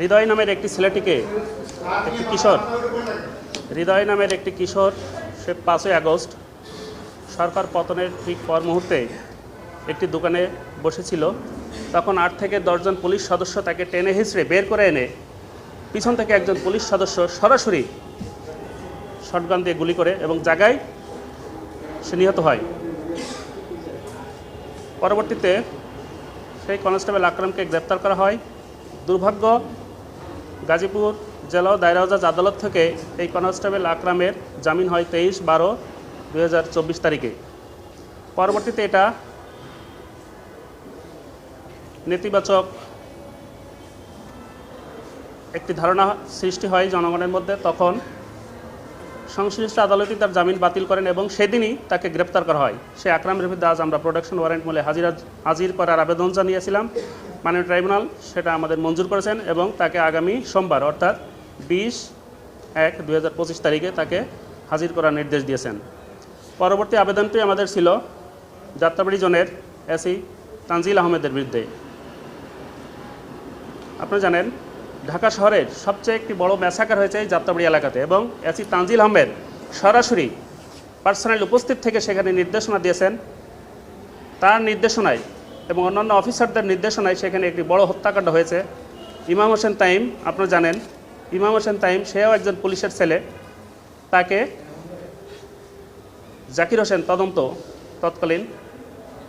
হৃদয় নামের একটি ছেলেটিকে, একটি কিশোর, হৃদয় নামের একটি কিশোর, সে পাঁচই আগস্ট, সরকার পতনের ঠিক পর মুহূর্তে একটি দোকানে বসেছিল। তখন আট থেকে দশজন পুলিশ সদস্য তাকে টেনে হিঁচড়ে বের করে এনে পিছন থেকে একজন পুলিশ সদস্য সরাসরি শটগান দিয়ে গুলি করে এবং জায়গায় সে নিহত হয়। পরবর্তীতে সেই কনস্টেবল আকরামকে গ্রেপ্তার করা হয়। দুর্ভাগ্য গাজীপুর জেলা ও দায়রা আদালত থেকে এই কনস্টেবল আকরামের জামিন হয় তেইশ বারো দুই তারিখে। পরবর্তীতে এটা নেতিবাচক একটি ধারণা সৃষ্টি হয় জনগণের মধ্যে, তখন সংশ্লিষ্ট আদালতই তার জামিন বাতিল করেন এবং সেদিনই তাকে গ্রেপ্তার করা হয়। সে আকরামের বিরুদ্ধে আজ আমরা প্রোডাকশন ওয়ারেন্ট মূলে হাজির হাজির করার আবেদন জানিয়েছিলাম। মাননীয় ট্রাইব্যুনাল সেটা আমাদের মঞ্জুর করেছেন এবং তাকে আগামী সোমবার, অর্থাৎ বিশ এক দুই তারিখে তাকে হাজির করার নির্দেশ দিয়েছেন। পরবর্তী আবেদনটি আমাদের ছিল যাত্রাবাড়ি জোনের এসি তানজিল আহমেদের বিরুদ্ধে। আপনারা জানেন ঢাকা শহরের সবচেয়ে একটি বড় ম্যাসাকার হয়েছে এই যাত্রাবাড়ি এলাকাতে এবং এসি তানজিল আহমেদ সরাসরি পার্সোনাল উপস্থিত থেকে সেখানে নির্দেশনা দিয়েছেন। তার নির্দেশনায় এবং অন্যান্য অফিসারদের নির্দেশনায় সেখানে একটি বড় হত্যাকাণ্ড হয়েছে। ইমাম হোসেন তাইম, আপনারা জানেন, ইমাম হোসেন তাইম সেও একজন পুলিশের ছেলে। তাকে জাকির হোসেন তদন্ত, তৎকালীন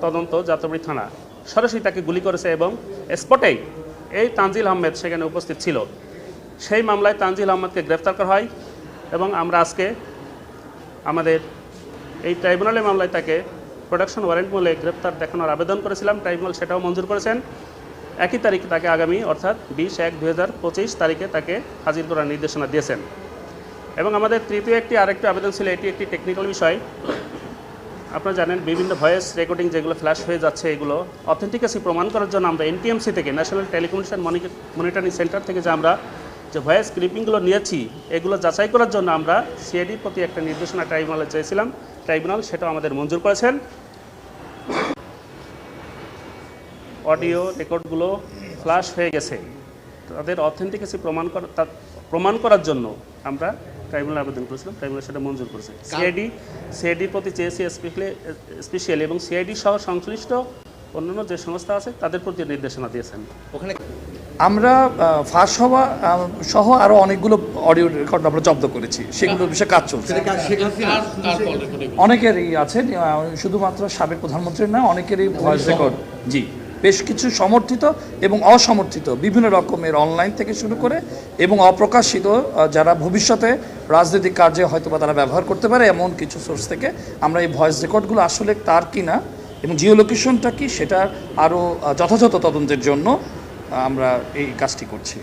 তদন্ত যাত্রাবাড়ি থানা সরাসরি তাকে গুলি করেছে এবং স্পটেই এই তানজিল আহমেদ সেখানে উপস্থিত ছিল। সেই মামলায় তানজিল আহমেদকে গ্রেফতার করা হয় এবং আমরা আজকে আমাদের এই ট্রাইব্যুনালের মামলায় তাকে প্রোডাকশন ওয়ারেন্ট মূলে গ্রেপ্তার দেখানোর আবেদন করেছিলাম। ট্রাইব্যুনাল সেটাও মঞ্জুর করেছেন। একই তারিখে তাকে আগামী, অর্থাৎ বিশ এক দুই তারিখে তাকে হাজির করার নির্দেশনা দিয়েছেন। এবং আমাদের তৃতীয় একটি আরেকটি আবেদন ছিল, এটি একটি টেকনিক্যাল বিষয়। আপনারা জানেন বিভিন্ন ভয়েস রেকর্ডিং যেগুলো ফ্ল্যাশ হয়ে যাচ্ছে, এগুলো অথেন্টিকেসি প্রমাণ করার জন্য আমরা এনটিএমসি থেকে ন্যাশনাল টেলিকমিউনিকেশন মনিটরিং সেন্টার থেকে যে আমরা যে ভয়েস ক্লিপিংগুলো নিয়েছি, এগুলো যাচাই করার জন্য আমরা সিআইডির প্রতি একটা নির্দেশনা ট্রাইব্যুনালে চেয়েছিলাম। ট্রাইব্যুনাল সেটাও আমাদের মঞ্জুর করেছেন। অডিও রেকর্ডগুলো ফ্ল্যাশ হয়ে গেছে। তাদের অথেন্টিকেসি প্রমাণ করা প্রমাণ করার জন্য আমরা ট্রাইব্যুনাল আবেদন করেছিলাম ট্রাইব্যুনাল সেটা মঞ্জুর করেছে। সিআইডি সিআইডির প্রতি চেয়েছি স্পেশালি স্পেশালি এবং সিআইডি সহ সংশ্লিষ্ট অন্যান্য যে সংস্থা আছে তাদের প্রতি নির্দেশনা দিয়েছেন। ওখানে আমরা ফাঁস হওয়া সহ আরও অনেকগুলো অডিও রেকর্ড আমরা জব্দ করেছি। সেগুলোর বিষয়ে কাজ চলছে। অনেকেরই আছে শুধুমাত্র সাবেক প্রধানমন্ত্রীর না অনেকেরই ভয়েস রেকর্ড জি। বেশ কিছু সমর্থিত এবং অসমর্থিত বিভিন্ন রকমের অনলাইন থেকে শুরু করে এবং অপ্রকাশিত যারা ভবিষ্যতে রাজনৈতিক কার্যে হয়তো বা তারা ব্যবহার করতে পারে এমন কিছু সোর্স থেকে। আমরা এই ভয়েস রেকর্ডগুলো আসলে তার কি না এবং জিও লোকেশনটা কি সেটা আরও আহ, যথাযথ তদন্তের জন্য আমরা এই কাজটি করছি।